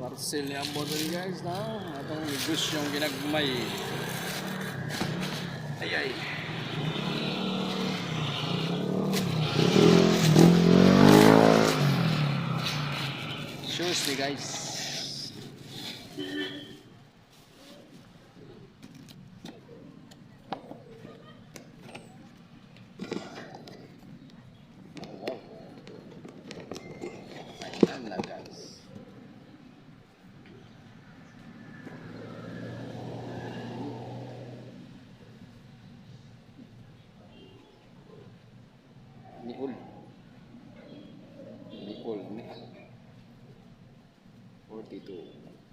Parcel ni Ambo dali guys na atong negosyong ginagmay. Ay ay. Shoes ni guys. Niul. Niul. Niul. 42.